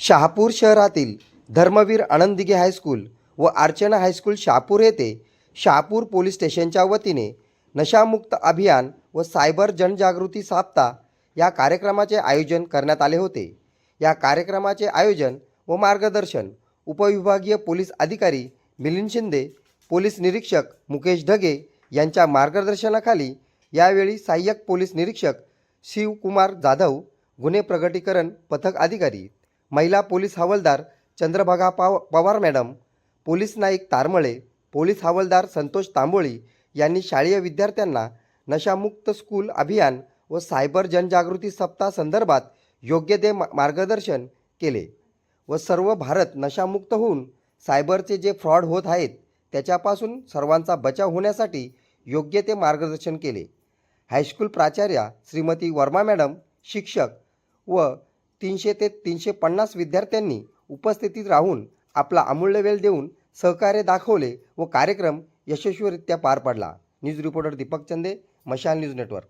शहापूर शहरातील धर्मवीर आनंद दिघे हायस्कूल व अर्चना हायस्कूल शहापूर येथे शहापूर पोलीस स्टेशनच्या वतीने नशामुक्त अभियान व सायबर जनजागृती साप्ताह या कार्यक्रमाचे आयोजन करण्यात आले होते. या कार्यक्रमाचे आयोजन व मार्गदर्शन उपविभागीय पोलीस अधिकारी मिलिंद शिंदे पोलीस निरीक्षक मुकेश ढगे यांच्या मार्गदर्शनाखाली यावेळी सहाय्यक पोलीस निरीक्षक शिवकुमार जाधव गुन्हे प्रगटीकरण पथक अधिकारी महिला पोलीस हवालदार चंद्रभागा पाव पवार मॅडम पोलीस नाईक तारमळे पोलीस हवालदार संतोष तांबोळी यांनी शाळेय विद्यार्थ्यांना नशामुक्त स्कूल अभियान व सायबर जनजागृती सप्ताह संदर्भात योग्य ते मा- मार्गदर्शन केले व सर्व भारत नशामुक्त होऊन सायबरचे जे फ्रॉड होत आहेत त्याच्यापासून सर्वांचा बचाव होण्यासाठी योग्य ते मार्गदर्शन केले. हायस्कूल प्राचार्या श्रीमती वर्मा मॅडम शिक्षक व तीनशे ते तीनशे पन्नास विद्यार्थ्यांनी उपस्थितीत राहून आपला अमूल्य वेळ देऊन सहकार्य दाखवले व कार्यक्रम यशस्वीरित्या पार पडला. न्यूज रिपोर्टर दीपक चंदे मशाल न्यूज नेटवर्क.